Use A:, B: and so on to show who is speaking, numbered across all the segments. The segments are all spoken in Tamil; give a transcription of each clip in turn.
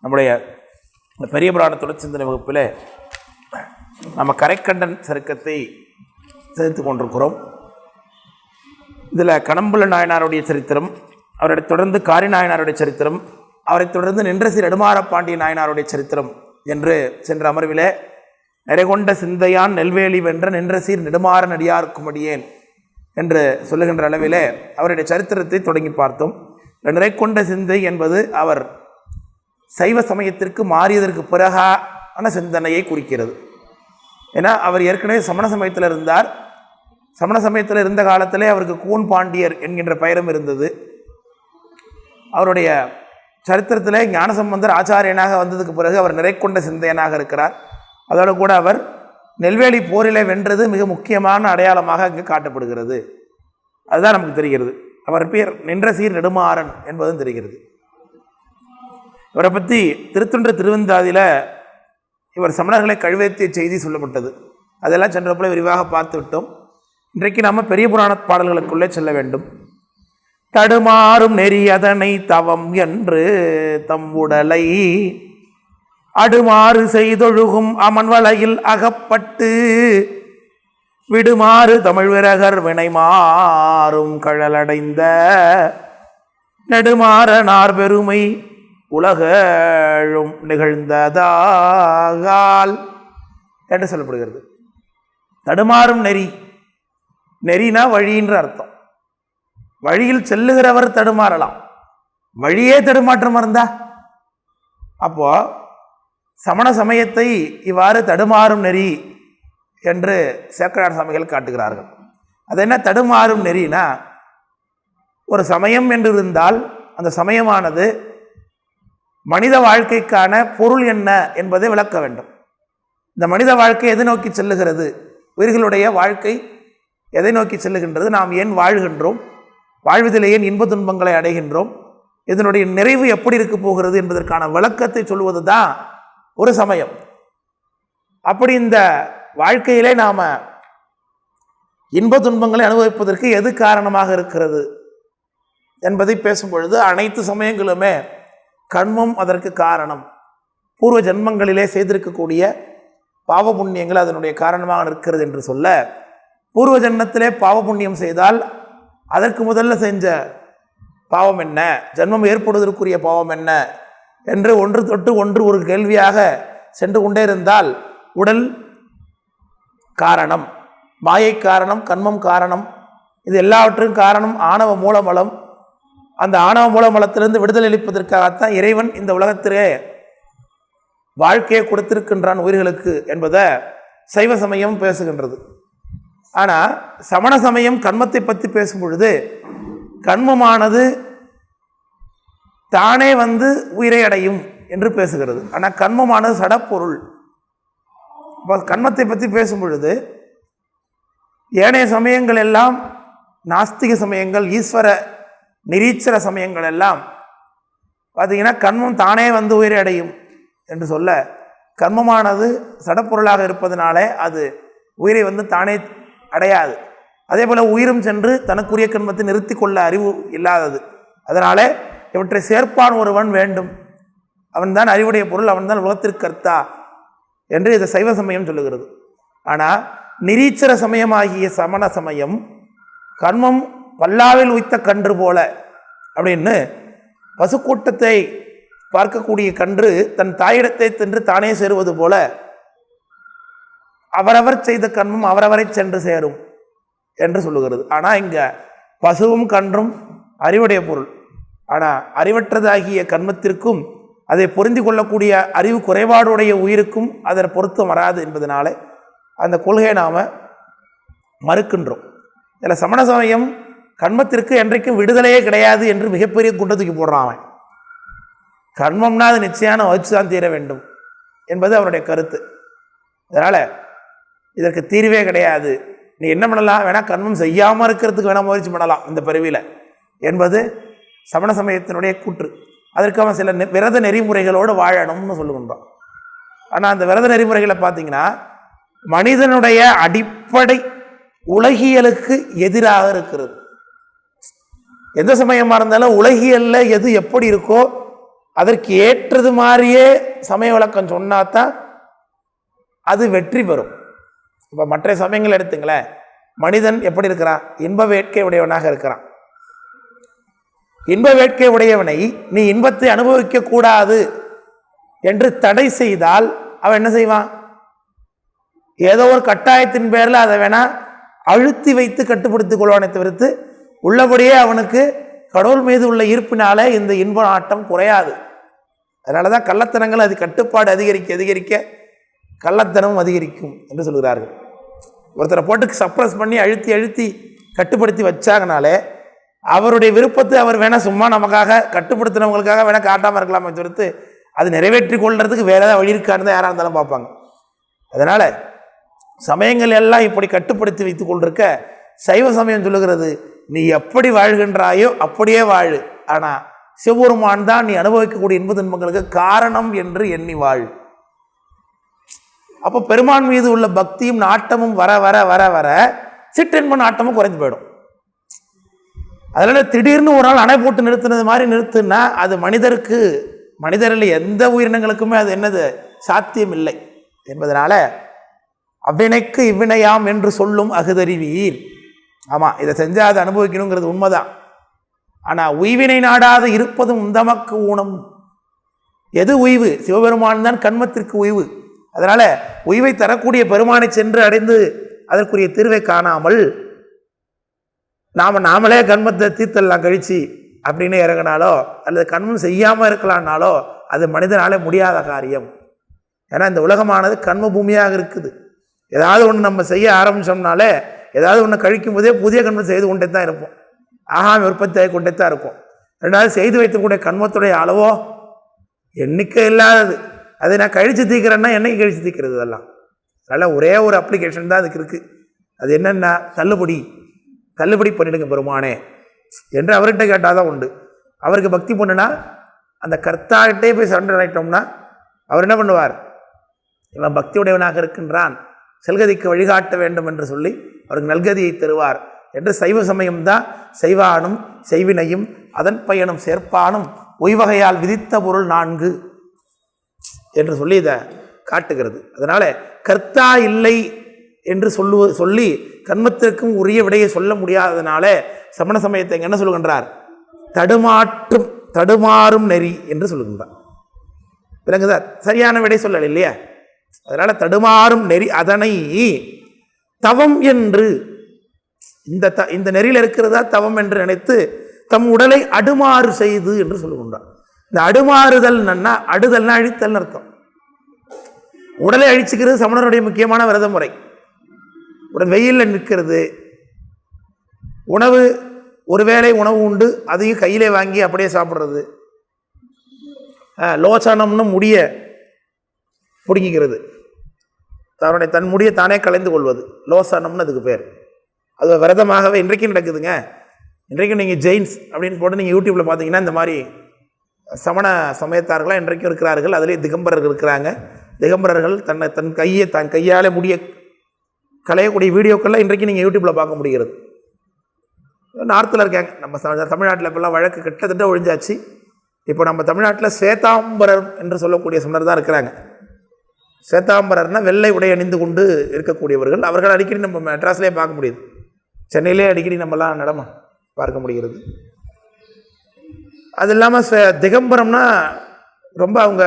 A: நம்முடைய இந்த பெரிய புராண சிந்தனை வகுப்பில் நம்ம கரைக்கண்டன் சருக்கத்தை சேர்த்து கொண்டிருக்கிறோம். இதில் கடம்புல நாயனாருடைய சரித்திரம் அவரை தொடர்ந்து காரி நாயனாருடைய சரித்திரம் அவரைத் தொடர்ந்து நின்றசி நெடுமாற பாண்டிய நாயனாருடைய சரித்திரம் என்று சென்ற அமர்விலே நிறைகொண்ட சிந்தையான் நெல்வேலி வென்ற நின்றசீர் நெடுமாற நடிகார்க்குமடியேன் என்று சொல்லுகின்ற அளவிலே அவருடைய சரித்திரத்தை தொடங்கி பார்த்தோம். நிறைகொண்ட சிந்தை என்பது அவர் சைவ சமயத்திற்கு மாறியதற்கு பிறகான சிந்தனையை குறிக்கிறது. ஏன்னா அவர் ஏற்கனவே சமண சமயத்தில் இருந்தார். சமண சமயத்தில் இருந்த காலத்திலே அவருக்கு கூன் பாண்டியர் என்கின்ற பெயரும் இருந்தது. அவருடைய சரித்திரத்திலே ஞானசம்பந்தர் ஆச்சாரியனாக வந்ததுக்கு பிறகு அவர் நிறைக்கொண்ட சிந்தையனாக இருக்கிறார். அதோடு கூட அவர் நெல்வேலி போரிலே வென்றது மிக முக்கியமான அடையாளமாக அங்கு காட்டப்படுகிறது. அதுதான் நமக்கு தெரிகிறது. அவர் பேர் நின்ற சீர் நெடுமாறன் என்பதும் தெரிகிறது. இவரை பற்றி திருத்தொன்ற திருவந்தாதியில் இவர் சமணர்களை கழுவேத்திய செய்தி சொல்லப்பட்டது. அதெல்லாம் சென்ற போல விரிவாக பார்த்து விட்டோம் இன்றைக்கு நாம் பெரிய புராண பாடல்களுக்குள்ளே செல்ல வேண்டும். தடுமாறும் நெறியதனை தவம் என்று தம் உடலை அடுமாறு செய்தொழுகும் அமன் வலையில் அகப்பட்டு விடுமாறு தமிழ் விரகர் வினைமாறும் கழலடைந்த நெடுமாறனார் பெருமை உலகழும் நிகழ்ந்ததாகால். என்று சொல்லப்படுகிறது. தடுமாறும் நெறி. நெறினா வழின்ற அர்த்தம். வழியில் செல்லுகிறவர் தடுமாறலாம். வழியே தடுமாற்றம் இருந்தா? அப்போ சமண சமயத்தை இவ்வாறு தடுமாறும் நெறி என்று சேக்கரார் சமைகள் காட்டுகிறார்கள். அது என்ன தடுமாறும் நெறினா ஒரு சமயம் என்று இருந்தால் அந்த சமயமானது மனித வாழ்க்கைக்கான பொருள் என்ன என்பதை விளக்க வேண்டும். இந்த மனித வாழ்க்கை எதை நோக்கி செல்லுகிறது? உயிர்களுடைய வாழ்க்கை எதை நோக்கி செல்லுகின்றது? நாம் ஏன் வாழ்கின்றோம்? வாழ்வதில் ஏன் இன்ப துன்பங்களை அடைகின்றோம்? இதனுடைய நிறைவு எப்படி இருக்க போகிறது என்பதற்கான விளக்கத்தை சொல்வது தான் ஒரு சமயம். அப்படி இந்த வாழ்க்கையிலே நாம் இன்ப துன்பங்களை அனுபவிப்பதற்கு எது காரணமாக இருக்கிறது என்பதை பேசும்பொழுது அனைத்து சமயங்களுமே கண்மம் அதற்கு காரணம். பூர்வ ஜென்மங்களிலே செய்திருக்கக்கூடிய பாவ புண்ணியங்கள் அதனுடைய காரணமாக இருக்கிறது என்று சொல்ல பூர்வ ஜென்மத்திலே பாவ புண்ணியம் செய்தால் அதற்கு முதல்ல செஞ்ச பாவம் என்ன? ஜென்மம் ஏற்படுவதற்குரிய பாவம் என்ன? என்று ஒன்று தொட்டு ஒன்று ஒரு கேள்வியாக சென்று கொண்டே இருந்தால் உடல் காரணம். மாயை காரணம் கண்மம் காரணம். இது எல்லாவற்றின் காரணம் ஆணவ மூலமலம் அந்த ஆணவ மூலமலத்திலிருந்து விடுதலை அளிப்பதற்காகத்தான் இறைவன் இந்த உலகத்திலே வாழ்க்கையை கொடுத்திருக்கின்றான் உயிர்களுக்கு என்பதை சைவ சமயம் பேசுகின்றது. ஆனால் சமண சமயம் கண்மத்தை பற்றி பேசும் பொழுது கண்மமானது தானே வந்து உயிரை அடையும் என்று பேசுகிறது. ஆனால் கண்மமானது சடப்பொருள். இப்போ கண்மத்தை பற்றி பேசும் பொழுது ஏனைய சமயங்கள் எல்லாம் நாஸ்திக சமயங்கள் ஈஸ்வர நிரீச்சர சமயங்கள் எல்லாம் பார்த்தீங்கன்னா கண்மம் தானே வந்து உயிரடையும் என்று சொல்ல கர்மமானது சடப்பொருளாக இருப்பதனாலே அது உயிரை வந்து தானே அடையாது. அதே போல் உயிரும் சென்று தனக்குரிய கர்மத்தை நிறுத்தி கொள்ள அறிவு இல்லாதது. அதனாலே இவற்றை சேர்ப்பான் ஒருவன் வேண்டும். அவன்தான் அறிவுடைய பொருள் அவன்தான் உலகத்திற்கு கர்த்தா என்று இதை சைவ சமயம் சொல்லுகிறது. ஆனால் நிரீச்சர சமயமாகிய சமண சமயம் கர்மம் பல்லாவில் உய்த்த கன்று போல அப்படின்னு பசுக்கூட்டத்தை பார்க்கக்கூடிய கன்று தன் தாயிடத்தை தின்று தானே சேருவது போல அவரவர் செய்த கண்மும் அவரவரை சென்று சேரும் என்று சொல்லுகிறது. ஆனால் இங்கே பசுவும் கன்றும் அறிவுடைய பொருள். ஆனால் அறிவற்றதாகிய கண்மத்திற்கும் அதை பொருந்தி கொள்ளக்கூடிய அறிவு குறைபாடுடைய உயிருக்கும் அதன் பொருத்தம் வராது என்பதனால அந்த கொள்கையை நாம் மறுக்கின்றோம். இதில் சமண சமயம் கண்மத்திற்கு என்றைக்கும் விடுதலையே கிடையாது என்று மிகப்பெரிய குண்டத்துக்கு போடுறான் அவன். கண்மம்னா அது நிச்சயான வச்சு தான் தீர வேண்டும் என்பது அவருடைய கருத்து. அதனால் இதற்கு தீர்வே கிடையாது. நீ என்ன பண்ணலாம்? வேணால் கண்மம் செய்யாமல் இருக்கிறதுக்கு வேணால் முயற்சி பண்ணலாம் இந்த பிறவியில் என்பது சமண சமயத்தினுடைய கூற்று. அதற்கு அவன் சில நெ- விரத நெறிமுறைகளோடு வாழணும்னு சொல்லுகின்றான். ஆனால் அந்த விரத நெறிமுறைகளை பார்த்தீங்கன்னா மனிதனுடைய அடிப்படை உலகியலுக்கு எதிராக இருக்கிறது. எந்த சமயமாக இருந்தாலும் உலகியலில் எது எப்படி இருக்கோ அதற்கு ஏற்றது மாதிரியே சமய விளக்கம் சொன்னா தான் அது வெற்றி பெறும். இப்போ மற்ற சமயங்கள் எடுத்துங்களேன். மனிதன் எப்படி இருக்கிறான்? இன்ப வேட்கை உடையவனாக இருக்கிறான். இன்ப வேட்கை உடையவனை நீ இன்பத்தை அனுபவிக்க கூடாது என்று தடை செய்தால் அவன் என்ன செய்வான்? ஏதோ ஒரு கட்டாயத்தின் பேரில் அதை வேணா அழுத்தி வைத்து கட்டுப்படுத்திக் கொள்வானை தவிர்த்து உள்ளபடியே அவனுக்கு கடவுள் மீது உள்ள ஈர்ப்பினால இந்த இன்ப ஆட்டம் குறையாது. அதனால தான் கள்ளத்தனங்கள் அது கட்டுப்பாடு அதிகரிக்க அதிகரிக்க கள்ளத்தனமும் அதிகரிக்கும் என்று சொல்கிறார்கள். ஒருத்தரை போட்டு சப்ரஸ் பண்ணி அழுத்தி அழுத்தி கட்டுப்படுத்தி வச்சாங்கனாலே அவருடைய விருப்பத்தை அவர் வேணால் சும்மா நமக்காக கட்டுப்படுத்தினவங்களுக்காக வேணால் காட்டாமல் இருக்கலாமே தவிர்த்து அது நிறைவேற்றி கொள்றதுக்கு வேறு ஏதாவது வழி இருக்கான்னு தான் யாராக இருந்தாலும் பார்ப்பாங்க. அதனால் சமயங்கள் எல்லாம் இப்படி கட்டுப்படுத்தி வைத்து கொண்டிருக்க சைவ சமயம் சொல்லுகிறது. நீ எப்படி வாழ்கின்றாயோ அப்படியே வாழு. ஆனால் சிவபெருமான் தான் நீ அனுபவிக்கக்கூடிய இன்ப துன்பங்களுக்கு காரணம் என்று எண்ணி வாழ். அப்போ பெருமான் மீது உள்ள பக்தியும் நாட்டமும் வர வர வர வர சிற்றின்ப நாட்டமும் குறைஞ்சு போயிடும். அதனால் திடீர்னு ஒரு நாள் அணை போட்டு நிறுத்தினது மாதிரி நிறுத்துனா அது மனிதருக்கு மனிதரில் எந்த உயிரினங்களுக்குமே அது என்னது? சாத்தியம் இல்லை என்பதனால அவ்வினைக்கு இவ்வினையாம் என்று சொல்லும் அகுதறிவீர். ஆமாம் இதை செஞ்சால் அதை அனுபவிக்கணுங்கிறது உண்மைதான். ஆனால் உய்வினை நாடாது இருப்பதும் உந்தமக்கு ஊனம். எது உய்வு? சிவபெருமான் தான் கண்மத்திற்கு உய்வு. அதனால் உய்வை தரக்கூடிய பெருமானை சென்று அடைந்து அதற்குரிய தீர்வை காணாமல் நாம் நாமளே கண்மத்தை தீர்த்தெல்லாம் கழிச்சு அப்படின்னு இறங்கினாலோ அல்லது கண்மம் செய்யாமல் இருக்கலாம்னாலோ அது மனிதனாலே முடியாத காரியம். ஏன்னா இந்த உலகமானது கண்ம பூமியாக இருக்குது. ஏதாவது ஒன்று நம்ம செய்ய ஆரம்பிச்சோம்னாலே ஏதாவது ஒன்று கழிக்கும் போதே புதிய கண்மம் செய்து கொண்டே தான் இருப்போம். ஆகாம உற்பத்தி ஆகி கொண்டே தான் இருக்கும். ரெண்டாவது செய்து வைத்துக்கூடிய கண்மத்துடைய அளவோ எண்ணிக்கை இல்லாதது. அதை நான் கழித்து தீக்கிறேன்னா என்னைக்கு கழித்து தீக்கிறது அதெல்லாம் அதனால் ஒரே ஒரு அப்ளிகேஷன் தான் அதுக்கு இருக்குது அது என்னென்னா தள்ளுபடி. தள்ளுபடி பண்ணிடுங்க பெருமானே என்று அவர்கிட்ட கேட்டால் தான் உண்டு. அவருக்கு பக்தி பண்ணுனா அந்த கர்த்தாகிட்டே போய் சரண்டர் ஆகிட்டோம்னா அவர் என்ன பண்ணுவார்? இவன் பக்தியுடையவனாக இருக்கின்றான். செல்கதிக்கு வழிகாட்ட வேண்டும் என்று சொல்லி அவருக்கு நல்கதியை தருவார் என்று சைவ சமயம்தான் செய்வானும் செய்வினையும் அதன் பயனும் சேர்ப்பானும் உய்வகையால் விதித்த பொருள் நான்கு என்று சொல்லி இதை காட்டுகிறது. அதனால் கர்த்தா இல்லை என்று சொல்லுவ சொல்லி கர்மத்திற்கும் உரிய விடையை சொல்ல முடியாததுனால சமண சமயத்தை என்ன சொல்லுகின்றார் தடுமாற்றும் தடுமாறும் நெறி என்று சொல்லுகின்றார் விளங்குதா? சரியான விடை சொல்லலை இல்லையா? அதனால தடுமாறும் நெறி அதனை தவம் என்று இந்த த இந்த நெறியில் இருக்கிறதா தவம் என்று நினைத்து தம் உடலை அடுமாறு செய்து என்று சொல்லுகின்றார். இந்த அடுமாறுதல் நன்னா அடுதல்னா அழித்தல்னு அர்த்தம். உடலை அழிச்சுக்கிறது சமணருடைய முக்கியமான விரத முறை உடல் வெயிலில் நிற்கிறது. உணவு ஒருவேளை உணவு உண்டு அதையும் கையிலே வாங்கி அப்படியே சாப்பிட்றது. லோசனம்னு முடிய பிடுங்கிக்கிறது. தன்னுடைய தன் முடியை தானே கலைந்து கொள்வது. லோசனம்னு அதுக்கு பேர். அது விரதமாகவே இன்றைக்கும் நடக்குதுங்க. இன்றைக்கும் நீங்கள் ஜெயின்ஸ் அப்படின்னு போட்டு நீங்கள் யூடியூப்பில் பார்த்தீங்கன்னா இந்த மாதிரி சமண சமயத்தார்களாக இன்றைக்கும் இருக்கிறார்கள். அதிலே திகம்பரர்கள் இருக்கிறாங்க. திகம்பரர்கள் தன்னை தன் கையை தன் கையால் முடிய களையக்கூடிய வீடியோக்கள்லாம் இன்றைக்கும் நீங்கள் யூடியூப்பில் பார்க்க முடிகிறது. நார்த்தில் இருக்காங்க நம்ம தமிழ்நாட்டில் இப்போல்லாம் வழக்கு கிட்டத்தட்ட ஒழிஞ்சாச்சு. இப்போ நம்ம தமிழ்நாட்டில் ஸ்வேதாம்பரர் என்று சொல்லக்கூடிய சமணர் தான் இருக்கிறாங்க. சேத்தாம்பரர்னால் வெள்ளை உடை அணிந்து கொண்டு இருக்கக்கூடியவர்கள். அவர்கள் அடிக்கடி நம்ம மெட்ராஸ்லேயே பார்க்க முடியுது. சென்னையிலே அடிக்கடி நம்மலாம் நடமா பார்க்க முடிகிறது. அது இல்லாமல் ச திகம்பரம்னா ரொம்ப அவங்க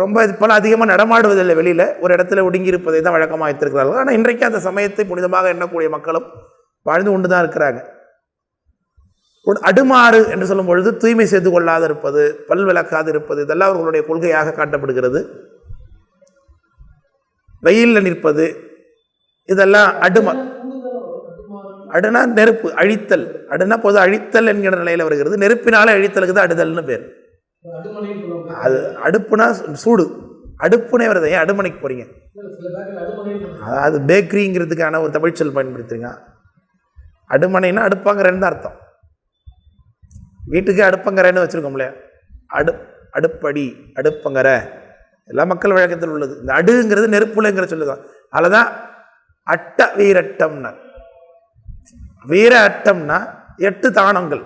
A: ரொம்ப இது போல் அதிகமாக நடமாடுவதில்லை வெளியில். ஒரு இடத்துல ஒடுங்கியிருப்பதை தான் வழக்கமாக வைத்திருக்கிறார்கள். ஆனால் இன்றைக்கு அந்த சமயத்தை புனிதமாக எண்ணக்கூடிய மக்களும் வாழ்ந்து கொண்டு தான் இருக்கிறாங்க. அடுமாறு என்று சொல்லும் பொழுது தூய்மை செய்து கொள்ளாது இருப்பது பல் விளக்காது இருப்பது இதெல்லாம் அவர்களுடைய கொள்கையாக காட்டப்படுகிறது. வெயிலில் நிற்பது இதெல்லாம் அடுமா. அடுனா நெருப்பு அழித்தல். அடுனா பொது அழித்தல் என்கிற நிலையில் வருகிறது. நெருப்பினால அழித்தலுக்கு தான் அடுதல்னு பேர். அது அடுப்புனா சூடு. அடுப்புனே வருது. ஏன் அடுமனைக்கு போகிறீங்க அதாவது பேக்கரிங்கிறதுக்கான ஒரு தமிழ் சொல் பயன்படுத்துறீங்க. அடுமனைனா அடுப்பாங்கரைன்னு தான் அர்த்தம். வீட்டுக்கு அடுப்பங்கரைன்னு வச்சுருக்கோம்ல. அடு அடுப்படி அடுப்பங்கரை. எல்லா மக்கள் வழக்கத்தில் உள்ளது. இந்த அடுங்கிறது நெருப்புலங்கிற சொல்லுதான் அதில் தான் அட்ட வீரட்டம்னா. வீர அட்டம்னா எட்டு தானங்கள்.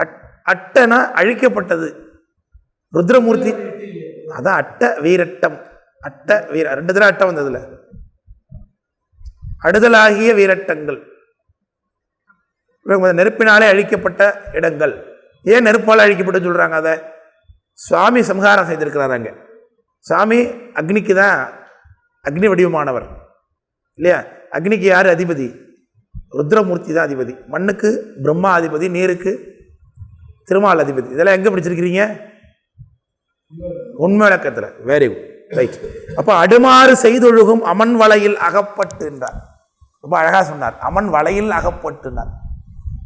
A: அட் அட்டனா அழிக்கப்பட்டது. ருத்ரமூர்த்தி அதான் அட்ட வீரட்டம். அட்ட வீர ரெண்டு தடவை அட்டம் வந்ததுல. அடுதலாகிய வீரட்டங்கள். நெருப்பினாலே அழிக்கப்பட்ட இடங்கள். ஏன் நெருப்பால் அழிக்கப்பட்டு சொல்கிறாங்க அதை? சுவாமி சம்ஹாரம் செய்திருக்கிறாராங்க சாமி அக்னிக்கு தான் அக்னி வடிவமானவர். இல்லையா? அக்னிக்கு யார் அதிபதி? ருத்ரமூர்த்தி தான் அதிபதி. மண்ணுக்கு பிரம்மா அதிபதி நீருக்கு திருமால் அதிபதி. இதெல்லாம் எங்கே படிச்சிருக்கிறீங்க? உண்மை விளக்கத்தில் வெரி குட் ரைட் அப்போ அடுமாறு செய்தொழுகும் அமன் வலையில் அகப்பட்டு என்றார். ரொம்ப அழகாக சொன்னார். அமன் வலையில் அகப்பட்டுனார்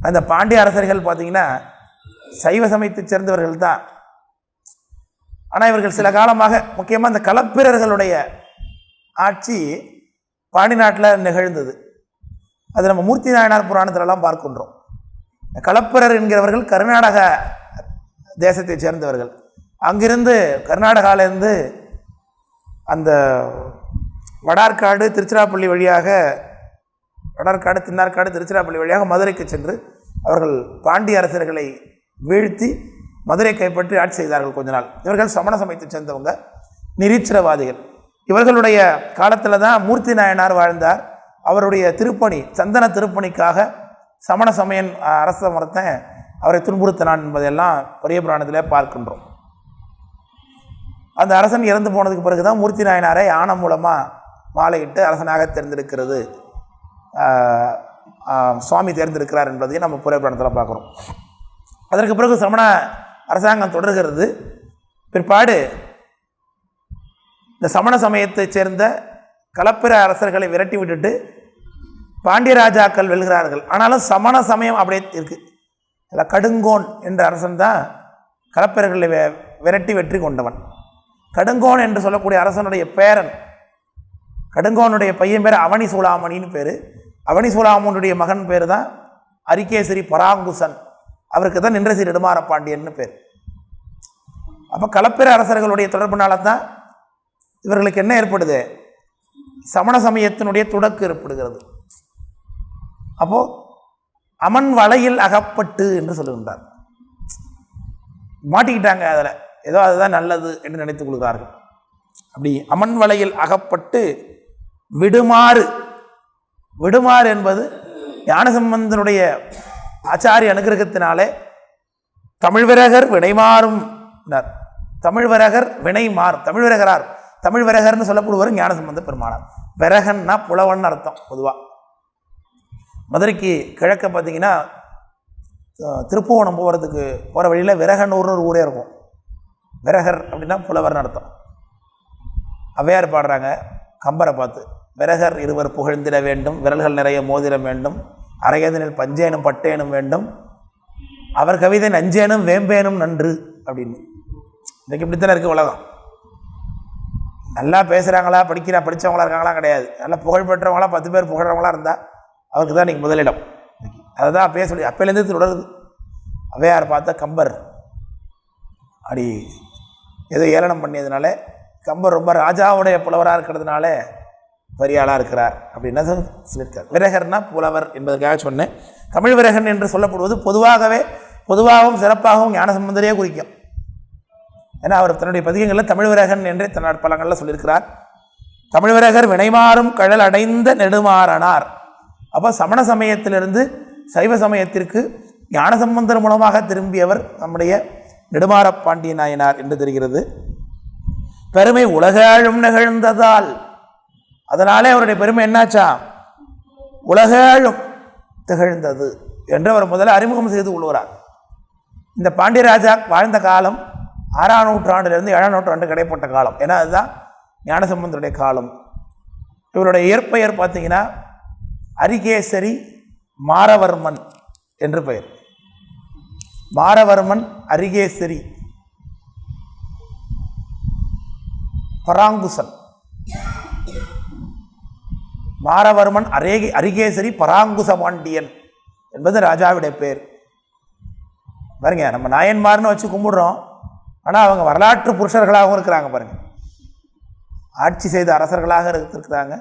A: அந்த பாண்டிய அரசர்கள் பார்த்தீங்கன்னா சைவ சமயத்தைச் சேர்ந்தவர்கள் தான். ஆனால் இவர்கள் சில காலமாக முக்கியமாக இந்த களப்பிரர்களுடைய ஆட்சி பாண்டி நாட்டில் நிகழ்ந்தது. அது நம்ம மூர்த்தி நாயனார் புராணத்திலலாம் பார்க்கின்றோம். களப்பிரர் என்கிறவர்கள் கர்நாடக தேசத்தைச் சேர்ந்தவர்கள். அங்கிருந்து கர்நாடகாவிலேருந்து அந்த வடார்காடு திருச்சிராப்பள்ளி வழியாக வடார்காடு தின்னார்காடு திருச்சிராப்பள்ளி வழியாக மதுரைக்கு சென்று அவர்கள் பாண்டிய அரசர்களை வீழ்த்தி மதுரை கைப்பற்றி ஆட்சி செய்தார்கள் கொஞ்ச நாள். இவர்கள் சமண சமயத்தைச் சேர்ந்தவங்க நிரீச்சரவாதிகள். இவர்களுடைய காலத்தில் தான் மூர்த்தி நாயனார் வாழ்ந்தார். அவருடைய திருப்பணி சந்தன திருப்பணிக்காக சமண சமயன் அரச மரத்தை அவரை துன்புறுத்தினான் என்பதையெல்லாம் பெரிய புராணத்தில் பார்க்கின்றோம். அந்த அரசன் இறந்து போனதுக்கு பிறகு தான் மூர்த்தி நாயனாரை ஆணம் மூலமாக மாலையிட்டு அரசனாக தேர்ந்தெடுக்கிறது. சுவாமி தேர்ந்தெடுக்கிறார் என்பதையும் நம்ம புராணத்தில் பார்க்குறோம். அதற்கு பிறகு சமண அரசாங்கம் தொடர்கிறது. பிற்பாடு இந்த சமண சமயத்தைச் சேர்ந்த கலப்பிர அரசர்களை விரட்டி விட்டுட்டு பாண்டிய ராஜாக்கள் வெல்கிறார்கள். ஆனாலும் சமண சமயம் அப்படியே இருக்குது அதில் கடுங்கோன் என்ற அரசன் தான் களப்பிரர்களை விரட்டி வெற்றி கொண்டவன். கடுங்கோன் என்று சொல்லக்கூடிய அரசனுடைய பேரன் கடுங்கோனுடைய பையன் பேர் அவனி சூளாமணின்னு பேர். அவனி சூளாமனுடைய மகன் பேர் தான் அரிகேசரி பராங்குசன். அவருக்கு தான் நின்றசி நெடுமாற பாண்டியன்னு பேர். அப்போ களப்பிர அரசர்களுடைய தொடர்புனால தான் இவர்களுக்கு என்ன ஏற்படுது? சமண சமயத்தினுடைய தொடக்கு ஏற்படுகிறது. அப்போது அமன் வலையில் அகப்பட்டு என்று சொல்லுகின்றார். மாட்டிக்கிட்டாங்க அதில். ஏதோ அதுதான் நல்லது என்று நினைத்துக் கொள்கிறார்கள். அப்படி அமன் வலையில் அகப்பட்டு விடுமாறு விடுமாறு என்பது ஞானசம்பந்தனுடைய ஆச்சாரிய அனுகிரகத்தினாலே தமிழ்விரகர் வினைமாறும் என்றார். தமிழ்வரகர் வினைமார் தமிழ்விரகரார். தமிழ்விரகர்னு சொல்லப்படுவர் ஞானசம்பந்த பெருமானார். விரகன்னா புலவன் அர்த்தம் பொதுவாக மதுரைக்கு கிழக்க பார்த்தீங்கன்னா திருப்புவனம் போகிறதுக்கு போகிற வழியில் விரகனூர்னு ஒரு ஊரே இருக்கும். விரகர் அப்படின்னா புலவர்னு அர்த்தம். அவ்வையார் பாடுறாங்க கம்பரை பார்த்து விரகர் இருவர் புகழ்ந்திட வேண்டும் விரல்கள் நிறைய மோதிரம் வேண்டும் அரையதனில் பஞ்சேனும் பட்டேனும் வேண்டும் அவர் கவிதை நஞ்சேனும் வேம்பேனும் நன்று அப்படின்னு. இன்றைக்கி இப்படித்தானே இருக்குது உலகம்? நல்லா பேசுகிறாங்களா படிக்கிறா படித்தவங்களா இருக்காங்களா கிடையாது. நல்லா புகழ்பெற்றவங்களா பத்து பேர் புகழ்றவங்களா இருந்தால் அவருக்கு தான் இன்றைக்கி முதலிடம். அதை தான் பேச சொல்லி அப்போலேருந்து தொடருது. அவையார் பார்த்த கம்பர். அப்படி ஏதோ ஏளனம் பண்ணியதுனால கம்பர் ரொம்ப ராஜாவுடைய புலவராக இருக்கிறதுனால பரியாளாக இருக்கிறார் அப்படின்னு சொல்லியிருக்கார். விரகர்னா புலவர் என்பதற்காக சொன்னேன். தமிழ் விரகன் என்று சொல்லப்படுவது பொதுவாகவே பொதுவாகவும் சிறப்பாகவும் ஞானசம்பந்தரையே குறிக்கும். ஏன்னா அவர் தன்னுடைய பதிகங்களில் தமிழ்விரகன் என்றே தன்னோட பலங்களில் சொல்லியிருக்கிறார். தமிழ்விரகர் வினைமாறும் கழல் அடைந்த நெடுமாறனார். அப்போ சமண சமயத்திலிருந்து சைவ சமயத்திற்கு ஞானசம்பந்தர் மூலமாக திரும்பியவர் நம்முடைய நெடுமாற பாண்டிய நாயனார் என்று தெரிகிறது. பெருமை உலகாழும் நிகழ்ந்ததால். அதனாலே அவருடைய பெருமை என்னாச்சா? உலகாழும் திகழ்ந்தது என்று அவர் முதல்ல அறிமுகம் செய்து கொள்கிறார். இந்த பாண்டியராஜா வாழ்ந்த காலம் ஆறாம் நூற்றாண்டிலிருந்து ஏழாம் நூற்றாண்டு கிடைப்பட்ட காலம். ஏன்னா அதுதான் ஞானசம்பந்தருடைய காலம். இவருடைய இயற்பெயர் பார்த்தீங்கன்னா அரிகேசரி மாரவர்மன் என்று பெயர். மாரவர்மன் அரிகேசரி பராங்குசன். மாரவர்மன் அரேகி அரிகேசரி பராங்குச பாண்டியன் என்பது ராஜாவுடைய பேர் பாருங்க நம்ம நாயன்மார்னு வச்சு கும்பிடுறோம். ஆனால் அவங்க வரலாற்று புருஷர்களாகவும் இருக்கிறாங்க பாருங்கள் ஆட்சி செய்த அரசர்களாக இருக்கிறாங்க.